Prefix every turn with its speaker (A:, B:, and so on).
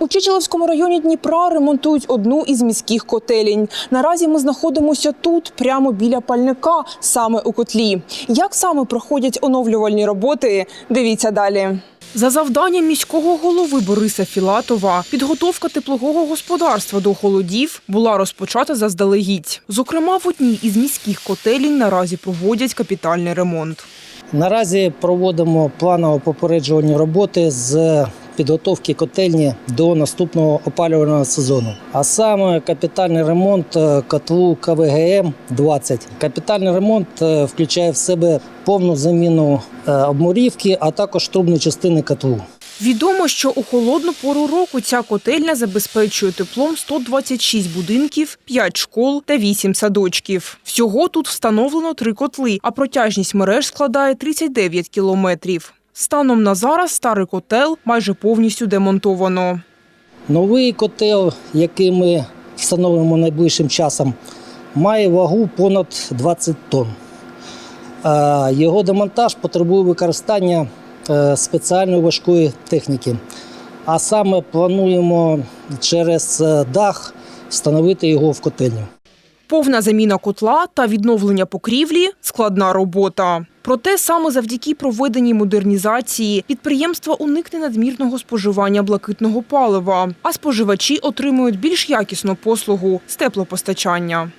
A: У Чичиловському районі Дніпра ремонтують одну із міських котелень. Наразі ми знаходимося тут, прямо біля пальника, саме у котлі. Як саме проходять оновлювальні роботи? Дивіться далі. За завданням міського голови Бориса Філатова, підготовка теплового господарства до холодів була розпочата заздалегідь. Зокрема, в одній із міських котелень наразі проводять капітальний ремонт.
B: Наразі проводимо планово попереджувальні роботи з підготовки котельні до наступного опалювального сезону. А саме капітальний ремонт е, котлу КВГМ 20. Капітальний ремонт е, включає в себе повну заміну е, обмурівки, а також трубної частини котлу.
A: Відомо, що у холодну пору року ця котельня забезпечує теплом 126 будинків, 5 школ та 8 садочків. Всього тут встановлено три котли, а протяжність мереж складає 39 кілометрів. Станом на зараз старий котел майже повністю демонтовано.
B: Новий котел, який ми встановимо найближчим часом, має вагу понад 20 тонн. Його демонтаж потребує використання е, спеціальної важкої техніки. А саме плануємо через е, дах встановити його в котельню.
A: Повна заміна котла та відновлення покрівлі складна робота. Проте саме завдяки проведеній модернізації підприємство уникне надмірного споживання блакитного палива, а споживачі отримують більш якісну послугу з теплопостачання.